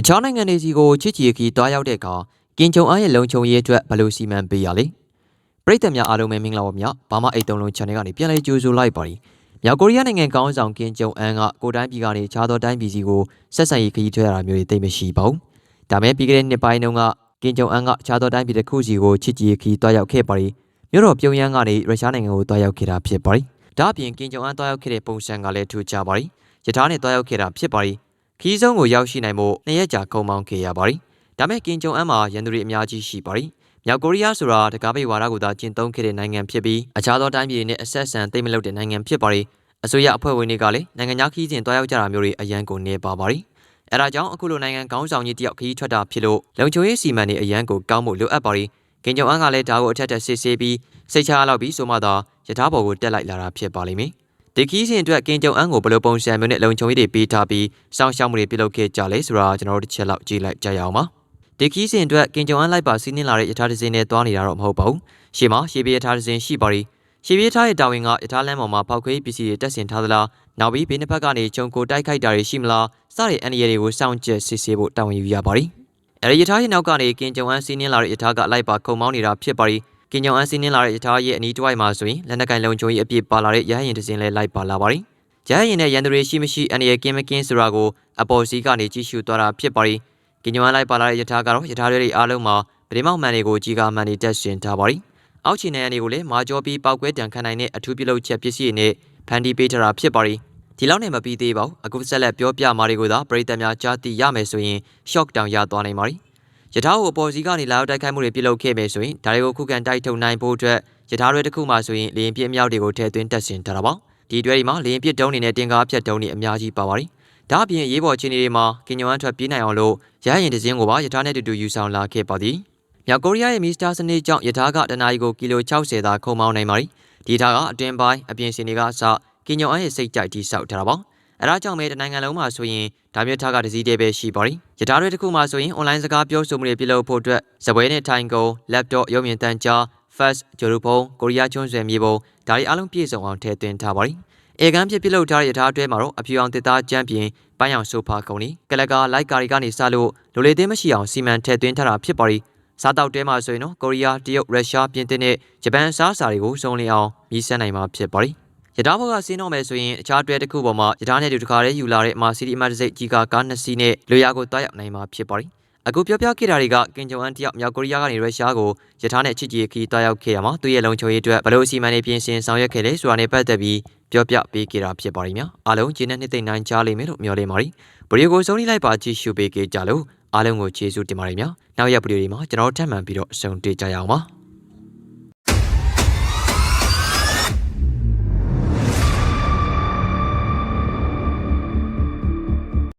တခြားနိုင်ငံတွေစီကိုချစ်ချီခီတွားရောက်တဲ့အခါကင်ဂျုံအားရဲ့လုံခြုံရေးအတွက်ဘယ်လိုစီမံပေးရလဲပရိသတ်များအားလုံးပဲမင်္ဂလာပါဗျာဘာမှအိတ်တုံးလုံး channel ကနေပြန်လည်ကြိုဆိုလိုက်ပါရီမြောက်ကိုရီးယားနိုင်ငံကောင်းဆောင်ကင်ဂျုံအန်ကကိုတိုင်းပြည်ကနေခြားသောတိုင်းပြည်စီကိုဆက်ဆံရေးခရီးထွက်ရတာမျိုးတွေသိမရှိပါဘူးဒါမဲ့ပြီးခဲ့တဲ့နှစ်ပိုင်းတုန်းကကင်ဂျုံအန်ကခြားသောတိုင်းပြည်တစ်ခုစီကိုချစ်ကြည်ခီးတွားရောက်ခဲ့ပါရီမြို့တော်ပြုံးရမ်းကနေရုရှားနိုင်ငံကိုတွားရောက်ခဲ့တာဖြစ်ပါရီဒါအပြင်ကင်ဂျုံအန်တွားရောက်ခဲ့တဲ့ပုံစံကလည်းထူးခြားပါရီယထာနဲ့တွားရောက်ခဲ့တာဖြစ်ပါရီ ခီးဆုံးကိုရောက်ရှိနိုင်ဖို့နှစ်ရက်ကြာခုံမောင်းခဲ့ရပါရီဒါမဲ့ကင်ဂျုံအန်မှာရန်သူတွေအများကြီးရှိပါရီမြောက်ကိုရီးယားဆိုတာတကားပိတ်ဝါဒကိုသာကျင့်သုံးခဲ့တဲ့နိုင်ငံဖြစ်ပြီးအခြားသောတိုင်းပြည်တွေနဲ့အဆက်အဆံသိမ့်မလုပ်တဲ့နိုင်ငံဖြစ်ပါရီအစိုးရအဖွဲ့ဝင်တွေကလည်းနိုင်ငံခြားခီးစဉ်တွားရောက်ကြတာမျိုးတွေအရန်ကိုနေပါပါရီအဲဒါကြောင့်အခုလိုနိုင်ငံကောင်းဆောင်ကြီးတယောက်ခီးထွက်တာဖြစ်လို့လုံခြုံရေးစီမံနေအရန်ကိုကောင်းမှုလိုအပ်ပါရီကင်ဂျုံအန်ကလည်းဒါကိုအထက်ထက်စစ်ဆေးပြီးစိတ်ချရလောက်ပြီးဆိုမှသာယထာဘော်ကိုတက်လိုက်လာတာဖြစ်ပါလိမ့်မယ် ဒီခီးစဉ်အတွက်ကင်ဂျုံအန်ကိုဘယ်လိုပုံစံမျိုးနဲ့လုံခြုံရေးတွေပေးထားပြီးစောင့်ရှောက်မှုတွေပြုလုပ်ခဲ့ကြလဲဆိုတာကျွန်တော်တို့တစ်ချက်လောက်ကြည့်လိုက်ကြရအောင်ပါဒီခီးစဉ်အတွက်ကင်ဂျုံအန်လိုက်ပါစီးနှင်းလာတဲ့ယထာဒဇင်းနဲ့တွားနေတာတော့မဟုတ်ပါဘူးရှေ့မှာရှေးပြေးယထာဒဇင်းရှိပါရီရှေးပြေးထားတဲ့တာဝန်ကယထာလမ်းပေါ်မှာပောက်ခွေးပစ္စည်းတွေတက်ဆင်ထားသလားနောက်ပြီးဘေးနှစ်ဖက်ကနေဂျုံကိုတိုက်ခိုက်တာတွေရှိမလားစတဲ့အန်ဒီရတွေကိုစောင့်ကြည့်စစ်ဆေးဖို့တာဝန်ယူရပါရီအဲဒီယထာရဲ့နောက်ကနေကင်ဂျုံအန်စီးနှင်းလာတဲ့ယထာကလိုက်ပါခုံမောင်းနေတာဖြစ်ပါရီ ကင်ဂျုံအန်စီးနှင်းလာတဲ့ယထာရဲ့အနီးတစ်ဝိုက်မှာဆိုရင်လက်နက်ကင်လုံခြုံရေးအပြည့်ပါလာတဲ့ရဟရင်တစ်စင်းလဲလိုက်ပါလာပါရီရဟရင်နဲ့ရန်သူတွေရှိမရှိအန်ဒီရကင်းမကင်းဆိုတာကိုအပေါ်စီကနေကြည့်ရှုသွားတာဖြစ်ပါရီကင်ဂျုံအန်လိုက်ပါလာတဲ့ယထာကတော့ယထာတွေအားလုံးမှာဗတိမောက်မှန်တွေကိုကြီးကားမှန်တွေတက်ရှင်ထားပါရီအောက်ခြေနယ်တွေကိုလည်းမာကျော်ပြီးပောက်ကွဲတံခံနိုင်တဲ့အထူးပြုလုပ်ချက်ပစ္စည်းတွေနဲ့ဖန်တီးပေးထားတာဖြစ်ပါရီဒီလောက်နဲ့မပြီးသေးပါဘူးအခုဆက်လက်ပြောပြမာတွေကိုသာပရိသတ်များကြားသိရမယ်ဆိုရင် shock တောင်ရသွားနိုင်ပါရီယ ထာကိုအပေါ်စီကနေလာရောက်တိုက်ခိုက်မှုတွေပြုလုပ်ခဲ့မယ်ဆိုရင်ဒါတွေကိုခုခံတိုက်ထုတ်နိုင်ဖို့အတွက်ယထာတွေတစ်ခုမှဆိုရင်လေရင်ပြစ်အမြောက်တွေကိုထည့်သွင်းတက်ဆင်ထားတာပါဒီတွဲဒီမှာလေရင်ပြစ်တုံးတွေနဲ့တင်ကားဖြတ်တုံးတွေအများကြီးပါပါရီဒါအပြင်ရေးပေါ်ချင်းတွေမှာကင်ညွန်အန်ထွက်ပြေးနိုင်အောင်လို့ရဟရင်တစင်းကိုပါယထာနဲ့တူတူယူဆောင်လာခဲ့ပါသည်မြောက်ကိုရီးယားရဲ့မီစတာစနစ်ကြောင့်ယထာကတနာရီကိုကီလို60သာခုံမောင်းနိုင်ပါရီဒီထားကအတွင်ပိုင်းအပြင်စင်တွေကအစကင်ညွန်အန်ရဲ့စိတ်ကြိုက်တိဆောက်ထားတာပါ အဲဒါကြောင့်ပဲတနိုင်ငံလုံးမှာဆိုရင်ဒါမျိုးထားကတစည်းတည်းပဲရှိပါရီယထာတွေတခုမှဆိုရင် online စကားပြောဆိုမှုတွေပြုလုပ်ဖို့အတွက်ဇပွဲနဲ့ထိုင်ကုန် laptop ရုပ်မြင်သံကြား fax ဂျိုရူဖုန်းကိုရီးယားကျွန်းဆွယ်မြေပုံဒါတွေအားလုံးပြည့်စုံအောင်ထည့်သွင်းထားပါရီအေကန်းဖြစ်ပြုလုပ်ထားတဲ့ယထာအတွဲမှာတော့အဖြူအောင်တစ်သားကျမ်းပြင်ပန်းရောင်ဆိုဖာကုန်နီကလကာလိုက်ကာရီကနေစလို့လိုလေသေးမရှိအောင်စီမံထည့်သွင်းထားတာဖြစ်ပါရီစားတောက်တဲမှာဆိုရင်တော့ကိုရီးယားတရုတ်ရုရှားပြင်သစ်နဲ့ဂျပန်အစားအစာတွေကိုစုံလင်အောင်မြည်ဆန်းနိုင်မှာဖြစ်ပါရီ ရထားဘော်ကဆင်းတော့မယ်ဆိုရင်အခြားတွဲတစ်ခုပေါ်မှာရထားနဲ့တူတခါတည်းယူလာတဲ့မာစီဒီအမတ်တစိတ်ကြီးကကားနှစ်စီးနဲ့လူရကိုတွားရောက်နိုင်မှာဖြစ်ပါရီအခုပြောပြခဲ့တာတွေကကင်ဂျုံအန်တယောက်မြောက်ကိုရီးယားကနေရုရှားကိုရထားနဲ့ချစ်ကြည်ခီးတွားရောက်ခဲ့ရမှာသူ့ရဲ့လုံခြုံရေးအတွက်ဘလို့အစီအမံတွေပြင်ဆင်ဆောင်ရွက်ခဲ့လဲဆိုတာနဲ့ပတ်သက်ပြီးပြောပြပေးခဲ့တာဖြစ်ပါရီများအားလုံးကျေနပ်နှစ်သိမ့်နိုင်ကြလိမ့်မယ်လို့မျှော်လင့်ပါရီဗီဒီယိုကိုဆုံးဖြတ်လိုက်ပါကြည့်ရှုပေးကြလို့အားလုံးကိုကျေးဇူးတင်ပါတယ်များနောက်ရက်ဗီဒီယိုတွေမှာကျွန်တော်ထပ်မံပြီးတော့အဆုံးတွေ့ကြရအောင်ပါ